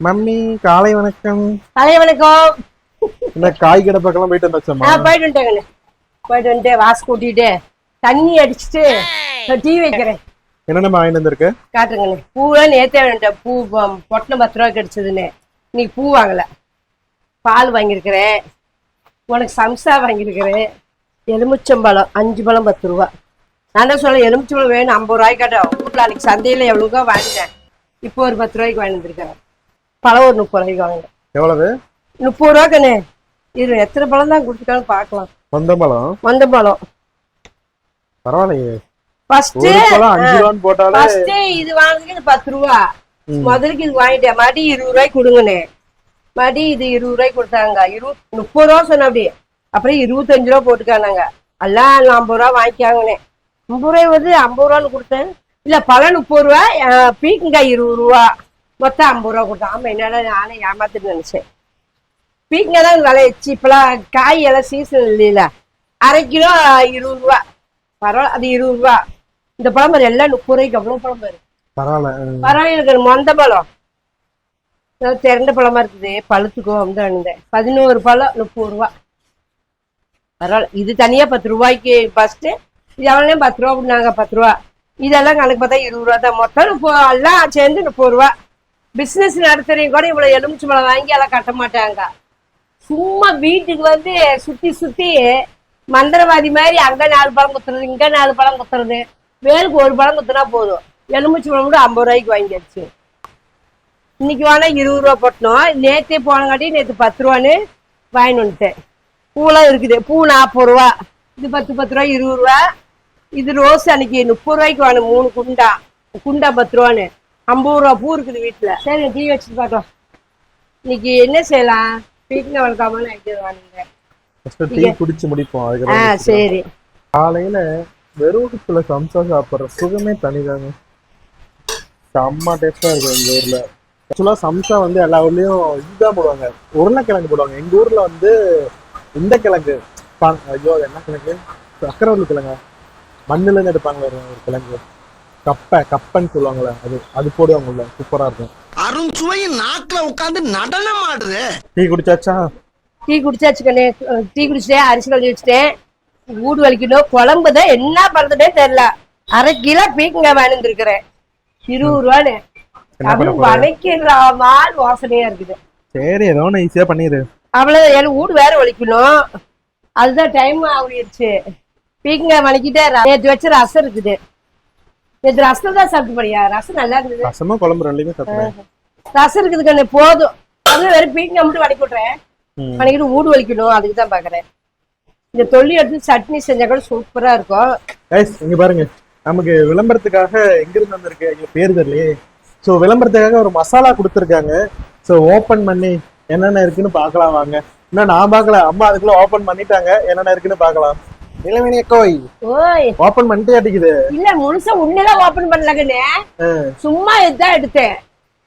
Mummy காலை வணக்கம். காலை வணக்கம். என்ன காய் கடை பக்கம் போயிட்டு வந்தாச்சம்மா? போயிட்டு வந்துட்டேங்கண்ணே போயிட்டு வந்துட்டு வாசு கூட்டிட்டு தண்ணி அடிச்சுட்டு டீ வைக்கிறேன். என்னென்ன வாங்கிட்டு வந்திருக்கு? காட்டுங்கண்ணே பூவெல்லாம் நேத்தே வேண்டாம் பூ பொட்டணம் பத்து ரூபா கிடைச்சதுன்னு. இன்னைக்கு பூ வாங்கல. பால் வாங்கியிருக்கிறேன். உனக்கு சம்சா வாங்கியிருக்கிறேன். எலுமிச்சம்பழம் அஞ்சு பழம் பத்து ரூபா. நான் தான் சொல்ல எலுமிச்சம்பழம் வேணும் ஐம்பது ரூபாய்க்கு கேட்டோம் வீட்டில் அன்னைக்கு சந்தையில் எவ்வளோக்கோ வாங்கினேன். இப்போ ஒரு பத்து ரூபாய்க்கு வாங்கி வந்திருக்கேன் பழம் ஒரு முப்பது ரூபாய்க்கு வாங்கினேன் எவ்வளவு? முப்பது ரூபா கண்ணே இது எத்தனை பழம் தான் கொடுத்துருக்கான்னு பார்க்கலாம். வந்த பழம்? பரவாயில்லையே. ஃபர்ஸ்ட் ஒரு பழம் ரூபான்னு போட்டாலே ஃபர்ஸ்ட் இது வாங்குறதுக்கு இது பத்து ரூபா. முதலுக்கு இது வாங்கிட்டேன். மடி இருபது ரூபாய்க்கு கொடுங்கண்ணே. மடி இது இருபது ரூபாய்க்கு கொடுத்தாங்க. இரு முப்பது ரூபா சொன்ன அப்படி அப்புறம் இருபத்தஞ்சு ரூபா போட்டுக்கானாங்க. எல்லாம் ஐம்பது ரூபா வாங்கிக்காங்கண்ணே. ஐம்பது ரூபாய் வந்து ஐம்பது ரூபான்னு கொடுத்தேன். இல்ல பழம் முப்பது ரூபா பீக்கங்காய் இருபது ரூபா. மொத்தம் ஐம்பது ரூபா கொடுத்தேன் ஆமா என்னடா நானே ஏமாத்துட்டு நினைச்சேன். பீக்கங்காய் தான் விலை வச்சு இப்பெல்லாம் காய் எல்லாம் சீசன் இல்லையில. அரை கிலோ இருபது ரூபா. பரவாயில்ல அது இருபது ரூபா. இந்த பழம் பாரு எல்லாம் முப்பது ரூபாய்க்கு அவ்வளோ பழம் பாரு. பரவாயில்ல. பரவாயில்ல எனக்கு மொந்த பழம். நல்லா திரண்ட பழமா இருக்குது. பழுத்துக்கும் வந்து அணுந்தேன் பதினோரு பழம் முப்பது ரூபா. பரவாயில்ல. இது தனியா பத்து ரூபாய்க்கு ஃபர்ஸ்ட் இது எவ்வளோ பத்து ரூபா அப்படின்னாங்க பத்து ரூபா. இதெல்லாம் கணக்கு பார்த்தா இருபது ரூபா தான் மொத்தம் முப்பது எல்லாம் சேர்ந்து முப்பது ரூபா. பிசினஸ் நடத்துறவங்க கூட இவ்வளவு எலுமிச்சை பழம் வாங்கி எல்லாம் கட்ட மாட்டாங்க. சும்மா வீட்டுக்கு வந்து சுத்தி சுத்தி மந்திரவாதி மாதிரி அங்க நாலு பழம் குத்துறது இங்க நாலு பழம் குத்துறது. வேலுக்கு ஒரு பழம் குத்துனா போதும். எலுமிச்சை பழம் கூட ஐம்பது ரூபாய்க்கு வாங்கியாச்சு. இன்னைக்கு வேணா இருபது ரூபா போட்டணும் நேத்தே போனங்காட்டி நேத்து பத்து ரூபான்னு வாங்கிட்டு வந்துட்டேன். பூலாம் இருக்குது. பூ நாற்பது ரூபா. இது பத்து பத்து ரூபா இருபது ரூபா. இது ரோஸ் அன்னைக்கு முப்பது ரூபாய்க்கு வேணும் மூணு குண்டா. குண்டா பத்து ரூபான்னு. ஐம்பது ரூபா பூ இருக்குது வீட்டுல சரி டீ வச்சுட்டு பார்க்கலாம் இன்னைக்கு என்ன செய்யலாம்? வீட்டுல வளர்க்காம ஐடியா குடிச்சு முடிப்போம். ஆ சரி. காலையில வெறும் சம்சா சாப்பிடுற சுகமே தனிதாங்க. செம்ம டேஸ்டா இருக்கும் எங்க ஊர்ல. ஆக்சுவலா சம்சா வந்து எல்லா ஊர்லயும் இதுதான் போடுவாங்க. உருளைக்கிழங்கு போடுவாங்க. எங்க ஊர்ல வந்து இந்த கிழங்கு. ஐயோ அது என்ன கிழங்கு? சக்கரவள்ளி கிழங்கா. மண்ணுல இருந்து எடுப்பாங்க ஒரு கிழங்கு. கப்பை கப்பன்னு சொல்லுவாங்கல்ல அது அது போடுவாங்க உள்ள சூப்பரா இருக்கும். அருண்சுவையின் நாக்குல உட்கார்ந்து நடனம் ஆடுது. டீ குடிச்சாச்சா? டீ குடிச்சாச்சு கண்ணே. டீ குடிச்சிட்டேன் அரிசி கழுவி வச்சுட்டேன். ஊடு வலிக்கணும் குழம்பு தான் என்ன பண்றதே தெரியல. அரை கிலோ பீக்கங்காய் வாங்கிருக்கிறேன் இருபது ரூபான்னு அதுவும் வளைக்கிற மால் வாசனையா இருக்குது. சரி ஏதோ ஒன்று ஈஸியா பண்ணிடு. அவ்வளவு எனக்கு வீடு வேற வலிக்கணும். அதுதான் டைம் ஆகிடுச்சு பீக்கங்காய் வலிக்கிட்டே ர- நேத்து வச்ச ரசம் இருக்குது. நேற்று ரசம் தான் சாப்பிட்டு படியா ரசம் நல்லா இருந்தது ரசமும் குழம்பு ரெண்டுமே சாப்பிடுவேன். ரசம் இருக்குது கண்ணு போதும். அது வெறும் பீக்கங்காய் மட்டும் வலிக்கி விட்றேன் ம். வலிக்கிட்டு வீடு வலிக்கணும் அதுக்கு தான் பாக்குறேன் இந்த தொல்லி எடுத்து சட்னி செஞ்சா கூட சூப்பரா இருக்கும். இங்க பாருங்க. நமக்கு விளம்பரத்துக்காக எங்க இருந்து வந்திருக்கு? எங்க பேர் தெரியலையே. ஸோ விளம்பரத்துக்காக ஒரு மசாலா கொடுத்துருக்காங்க. ஸோ ஓபன் பண்ணி என்னென்ன இருக்குன்னு பார்க்கலாம் வாங்க. இன்னும் நான் பார்க்கல. அம்மா அதுக்குள்ள ஓபன் பண்ணிட்டாங்க. என்னென்ன இருக்குன்னு பார்க்கலாம். இளமணி கோய். ஓய். ஓபன் பண்ணிட்டு அடிக்குது. இல்ல முழுசா உன்னெல்லாம் ஓபன் பண்ணலங்கண்ணே. சும்மா இதுதான் எடுத்தேன்.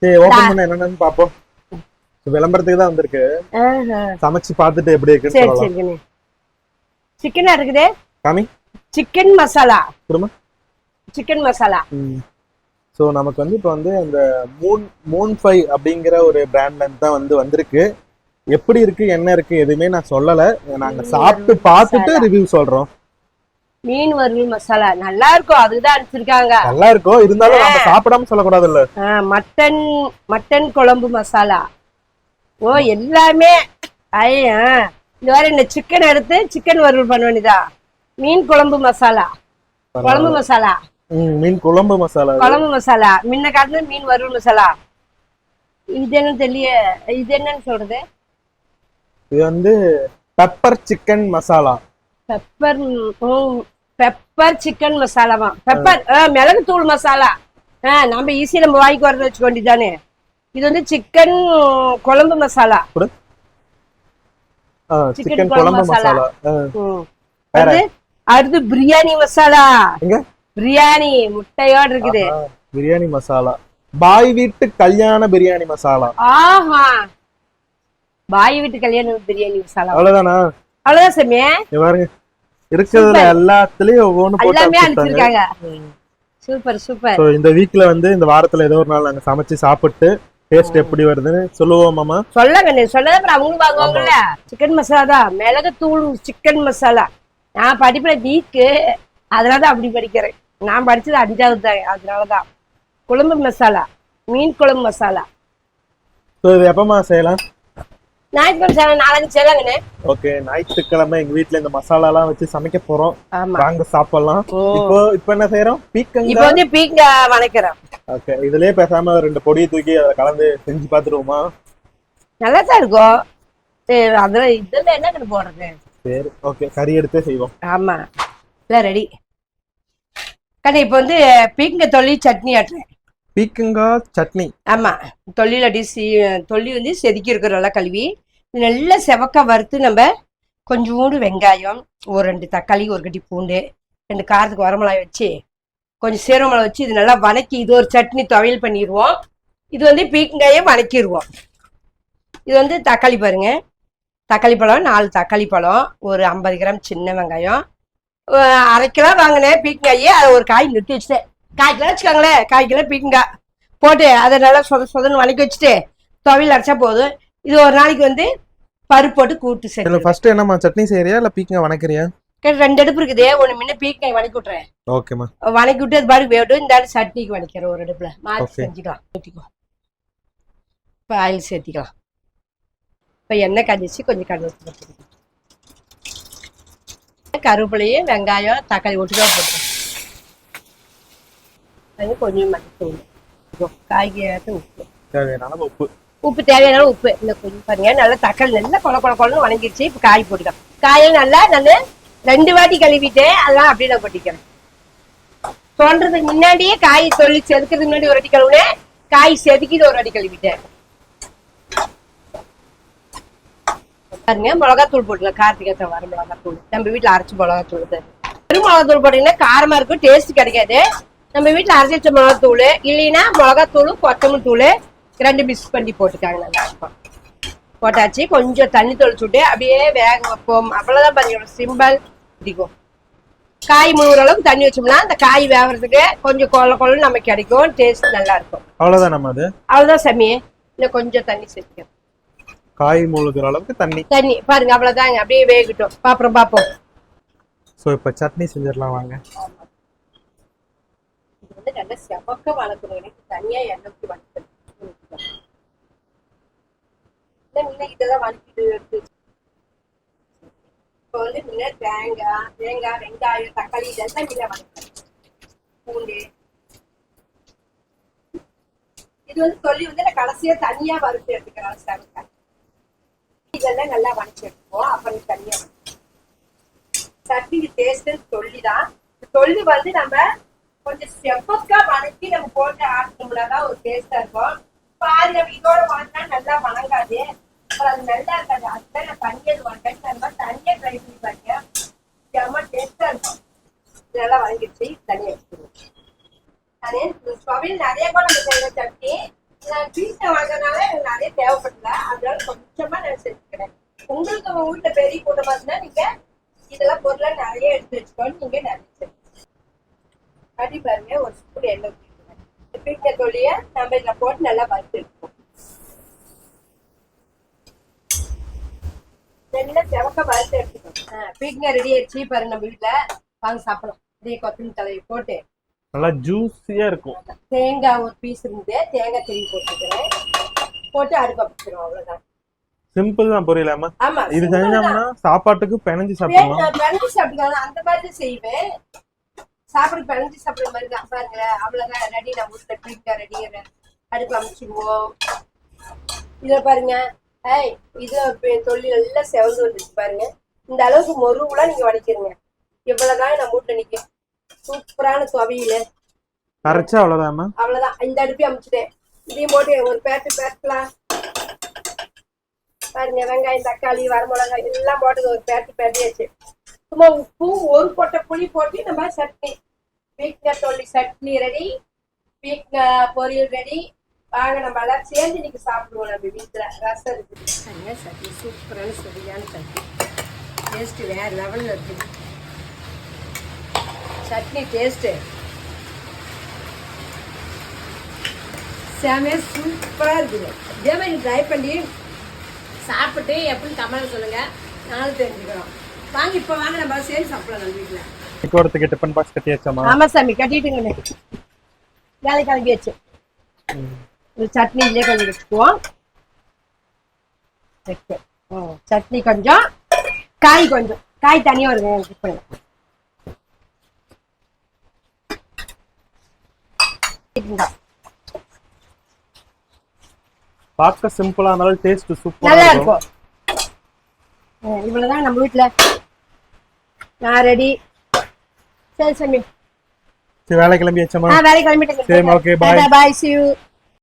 சரி ஓபன் பண்ண என்னென்னு பார்ப்போம். So, விளம்பரத்துக்கு தான் வந்திருக்கு. சமைச்சு பார்த்துட்டு எப்படி இருக்குன்னு சரி சரிங்கண்ணே. சிக்கனா இருக்குது? காமி சிக்கன் மசாலா குடும்பம் சிக்கன் மசாலா ஸோ நமக்கு வந்து இப்போ வந்து அந்த மூன் மூன் ஃபை அப்படிங்கிற ஒரு பிராண்ட்ல தான் வந்து வந்திருக்கு. எப்படி இருக்கு என்ன இருக்கு எதுவுமே நான் சொல்லல. நாங்க சாப்பிட்டு பார்த்துட்டு ரிவ்யூ சொல்றோம். மீன் வறுவல் மசாலா. நல்லா இருக்கும் அதுதான் அனுப்பிச்சிருக்காங்க நல்லா இருக்கும் இருந்தாலும் நம்ம சாப்பிடாம சொல்லக்கூடாதுல்ல. ஆ, மட்டன் மட்டன் குழம்பு மசாலா. ஓ எல்லாமே. ஐயா இந்த மாதிரி இந்த சிக்கன் எடுத்து சிக்கன் வறுவல் பண்ண வேண்டியதா? மீன் குழம்பு மசாலா. குழம்பு மசாலா. மீன் குழம்பு மசாலா. குழம்பு மசாலா. முன்ன காட்டுறது மீன் வறுவல் மசாலா. இது என்னன்னு தெரியல இது என்னன்னு சொல்றது? இது வந்து pepper chicken masala pepper pepper chicken மசாலாவா pepper மிளகு தூள் மசாலா ஆ, நம்ம ஈஸியா நம்ம வாய்க்கு வரது வச்சுக்க வேண்டியதானே இது வந்து சிக்கன் குழம்பு மசாலா சிக்கன் குழம்பு மசாலா? அடுத்து பிரியாணி மசாலா பிரியாணி முட்டையோட இருக்குது. பிரியாணி மசாலா பாய் வீட்டு கல்யாண பிரியாணி மசாலா ஆஹா பாய் வீட்டு கல்யாண பிரியாணி மசாலா. அவ்வளவுதானா? அவ்வளவுதான் சாமி. பாருங்க. இருக்கிறதுல எல்லாத்துலயும் ஒவ்வொன்னு எல்லாமே அனுப்பிச்சிருக்காங்க சூப்பர் சூப்பர் இந்த வீக்ல வந்து இந்த வாரத்துல ஏதோ ஒரு நாள் நாங்க சமைச்சு சாப்பிட்டு டேஸ்ட் எப்படி வருதுன்னு சொல்லுவோமாமா சொல்லுங்க நீ சொன்னதை அப்புறம் அவங்களும் வாங்குவாங்கல்ல. சிக்கன் மசாலா தான் மிளகுத்தூள் சிக்கன் மசாலா நான் படிப்புல வீக்கு அதனால தான் அப்படி படிக்கிறேன். நான் படிச்சது அஞ்சாவது தான் அதனால தான். குழம்பு மசாலா மீன் குழம்பு மசாலா ஸோ இது எப்பமா செய்யலாம்? ஞாயிற்றுக்கிழமை நாலஞ்சு சேலங்கண்ணே ஓகே ஞாயிற்றுக்கிழமை எங்க வீட்ல இந்த மசாலா எல்லாம் வச்சு சமைக்க போறோம். வாங்க சாப்பிடலாம். இப்போ இப்போ என்ன செய்யறோம் இப்போ பீக்கங்க வந்து பீங்க வணக்கிறோம். ஓகே இதுலயே பேசாம ரெண்டு பொடியை தூக்கி அதை கலந்து செஞ்சு பார்த்துருவோமா நல்லா தான் இருக்கும். அதுல இதுல என்ன போடுறது? சரி ஓகே கறி எடுத்தே செய்வோம். ஆமா ரெடி கண்ணு இப்போ வந்து பீங்க தொல்லி சட்னி ஆட்டுறேன். பீக்கங்காய் சட்னி. ஆமாம் தொல்லியில் அடி சி தொல்லி வந்து செதுக்கி இருக்கிற நல்லா கழுவி நல்லா செவக்க வறுத்து நம்ம கொஞ்சோண்டு வெங்காயம் ஒரு ரெண்டு தக்காளி ஒரு கட்டி பூண்டு ரெண்டு காரத்துக்கு வரமிளகாய் வச்சு கொஞ்சம் சீரமிளகா வச்சு இது நல்லா வதக்கி இது ஒரு சட்னி துவையல் பண்ணிடுவோம். இது வந்து பீக்கங்காயை வதக்கிடுவோம் இது வந்து தக்காளி பாருங்க. தக்காளி பழம் நாலு தக்காளி பழம் ஒரு ஐம்பது கிராம் சின்ன வெங்காயம். அரை கிலோ வாங்கினேன் பீக்கங்காயை அதை ஒரு காய் நிறுத்தி வச்சுட்டேன். கால் கிலோ வச்சுக்கோங்களேன். கால் கிலோ பீக்கங்காய் போட்டு அதை நல்லா சொத சொதன்னு வதக்கி வச்சுட்டு துவையல் அரைச்சா போதும். இது ஒரு நாளைக்கு வந்து பருப்பு போட்டு கூட்டு சரி ஃபர்ஸ்ட் என்னம்மா? சட்னி செய்யறியா இல்ல பீக்கங்க வணக்கறியா? ரெண்டு அடுப்பு இருக்குது. ஒன்று முன்ன பீக்கங்காய் வதக்கி விட்றேன் ஓகேம்மா. வதக்கி விட்டு அது பாரு வேட்டும் இந்த ஆள் சட்னிக்கு வதக்கிறேன் ஒரு அடுப்புல. மாற்றி. செஞ்சுக்கலாம். ஊற்றிக்கோ இப்போ ஆயில் சேர்த்திக்கலாம். இப்போ எண்ணெய் கஞ்சிச்சு கொஞ்சம் கடுகு கருவேப்பிலையும் வெங்காயம் தக்காளி ஒட்டுக்கா போட்டு அது கொஞ்சம் மஞ்சள் காய்கறி உப்பு தேவையான உப்பு உப்பு தேவையான உப்பு இந்த கொஞ்சம் பாருங்க நல்லா தக்காளி நல்லா கொல கொல கொலன்னு வணங்கிடுச்சு இப்போ காய் போட்டுக்கலாம் காயும் நல்லா நான் ரெண்டு வாட்டி கழுவிட்டேன் அதெல்லாம் அப்படியே நான் கொட்டிக்கிறேன் தோன்றதுக்கு முன்னாடியே காய் சொல்லி செதுக்கிறதுக்கு முன்னாடி ஒரு வாட்டி கழுவுனேன் காய் செதுக்கிட்டு ஒரு வாட்டி கழுவிட்டேன் பாருங்க மிளகாத்தூள் போட்டுக்கலாம் கார்த்திகை வர மிளகாத்தூள் நம்ம வீட்டில் அரைச்ச மிளகாத்தூள் வெறும் மிளகாத்தூள் போட்டீங்கன்னா காரமா இருக்கும் டேஸ்ட் கிடைக்காது நம்ம வீட்டில் அரைச்சி மிளகாத்தூள் இல்லைன்னா மிளகாத்தூள் கொத்தமல்லி தூள் ரெண்டு மிக்ஸ் பண்ணி போட்டுக்காங்க நல்லா இருக்கும். போட்டாச்சு கொஞ்சம் தண்ணி தொளிச்சு விட்டு அப்படியே வேக வைப்போம். அவ்வளோதான் பாருங்க சிம்பிள் பிடிக்கும் காய் முழுகிற அளவுக்கு தண்ணி வச்சோம்னா அந்த காய் வேகிறதுக்கு கொஞ்சம் கொள்ள கொள்ள நமக்கு கிடைக்கும். டேஸ்ட் நல்லா இருக்கும். அவ்வளவுதான் நம்ம அது? அவ்வளோதான் சமி. இன்னும் கொஞ்சம் தண்ணி சேர்த்துக்கணும் காய் மூழ்கிற அளவுக்கு தண்ணி. தண்ணி. பாருங்க அவ்வளோதாங்க அப்படியே வேகட்டும். அப்புறம் பார்ப்போம் ஸோ இப்போ சட்னி செஞ்சிடலாம் வாங்க. வந்து நல்லா செவக்க வளர்க்கணும். எனக்கு தனியா எண்ணெய் வளர்க்கணும். முன்ன இதெல்லாம் வதக்கிட்டு எடுத்து இப்போ வந்து முன்ன தேங்காய் தேங்காய் வெங்காயம் தக்காளி இதெல்லாம் முன்ன வதக்கணும் பூண்டு. இது வந்து சொல்லி வந்து நான் கடைசியா தனியா வறுத்து எடுத்துக்கிறேன் செவக்க இதெல்லாம் நல்லா வதக்கி எடுத்துப்போம் அப்புறம் தனியா வதக்கணும். சட்னிக்கு டேஸ்ட் சொல்லி தான் சொல்லி வந்து நம்ம கொஞ்சம் செப்பக்கா வணக்கி நம்ம போட்டு ஆட்டணும்னா தான் ஒரு டேஸ்டா இருக்கும். பாதி நம்ம இதோட வாங்கினா நல்லா வணங்காது. அப்புறம் அது நல்லா இருக்காது. அதுதான் நான் தனியாக வாங்கிட்டேன் அந்த மாதிரி ட்ரை பண்ணி பாருங்க. செம்ம டேஸ்டா இருக்கும். நல்லா வதங்கிடுச்சு தனியாக அதே சுவையில் நிறைய கூட நம்ம செய்யற சட்னி. நான் வீட்டில் வாங்கினால எனக்கு நிறைய தேவைப்படல. அதனால கொஞ்சமா நான் செஞ்சுக்கிறேன். உங்களுக்கு உங்க வீட்டுல பெரிய கூட்டம் பார்த்தீங்கன்னா நீங்க இதெல்லாம் பொருளை நிறைய எடுத்து வச்சுக்கோன்னு நீங்க நிறைய கட்டி பாருங்க ஒரு ஸ்பூன் எண்ணெய் ஊற்றிக்கணும் பீக்க தொழிய நம்ம இதுல போட்டு நல்லா வறுத்து எடுப்போம். நல்லா செவக்க வறுத்து எடுத்துக்கணும் பீக்கங்க ரெடி ஆயிடுச்சு. பாருங்க நம்ம வீட்டுல வாங்க சாப்பிடலாம். இதே கொத்தமல்லி தலையை போட்டு. நல்லா ஜூஸியா இருக்கும். தேங்காய் ஒரு பீஸ் இருந்து தேங்காய் திருவி போட்டுக்கிறேன். போட்டு அடுப்பு வச்சுக்கிறோம் அவ்வளவுதான். சிம்பிள் தான் புரியலாமா? ஆமா இது. செஞ்சோம்னா சாப்பாட்டுக்கு பிணைஞ்சு சாப்பிடலாம். பிணைஞ்சு சாப்பிட்டுக்கலாம். அந்த மாதிரி செய்வேன். சாப்பிட பிணைஞ்சு சாப்பிடுற மாதிரி தான். பாருங்க அவ்வளவுதான். ரெடி நான் வீட்டுல பீக்கா ரெடி அடுப்பு அமைச்சிருவோம் இதுல பாருங்க. ஏய் இது தொழில் எல்லாம் செவந்து வந்துச்சு பாருங்க. இந்த அளவுக்கு மொருவுலாம் நீங்க வடிக்கிறீங்க. இவ்வளவுதான் நான் வீட்டுல நிக்க சூப்பரான துவையில. அரைச்சா அவ்வளவுதாம்மா அவ்வளவுதான். இந்த அடுப்பையும் அமைச்சிட்டேன். இதையும் போட்டு ஒரு பேட்டு பேட்டலாம். பாருங்க வெங்காயம் தக்காளி வரமிளகாய் எல்லாம் போட்டது ஒரு பேட்டு பேட்டியாச்சு. சும்மா உப்பு ஒரு கொட்டை புளி போட்டு நம்ம சட்னி. வீட்டில் தொல்லி சட்னி ரெடி வீட்டில் பொரியல் ரெடி வாங்க நம்ம எல்லாம் சேர்ந்து இன்னைக்கு சாப்பிடுவோம் நம்ம வீட்டில் ரசம் இருக்குது சட்னி சூப்பரான சரியான சட்னி. டேஸ்ட்டு வேறு லெவலில் இருக்குது சட்னி டேஸ்ட்டு செமையாக சூப்பராக இருக்குது. இதே மாதிரி ட்ரை பண்ணி சாப்பிட்டு எப்படின்னு கமெண்ட் சொல்லுங்க. நானும் தெரிஞ்சுக்கிறோம். வாங்க இப்போ வாங்க நம்ம சேர்ந்து சாப்பிடலாம் வீட்டில். போறதுக்கு டிஃபன் பாக்ஸ் கட்டியாச்சாமா ஆமா சாமி கட்டிட்டுங்கண்ணே வேலை கிளம்பியாச்சு. ஒரு சட்னி இதுலேயே கொஞ்சம் வச்சுக்குவோம். ஓகே. ம் சட்னி கொஞ்சம் காய் கொஞ்சம். காய் தனியாக வருங்க எனக்கு இப்போ. பார்க்க சிம்பிளா இருந்தாலும் டேஸ்ட் சூப்பரா இருக்கும். இவ்வளவுதான் நம்ம வீட்ல. நான் ரெடி சரி சாமி. வேலை கிளம்பியாச்சாமா ஆ வேலை கிளம்பிட்டு சரி, okay, bye. Bye see you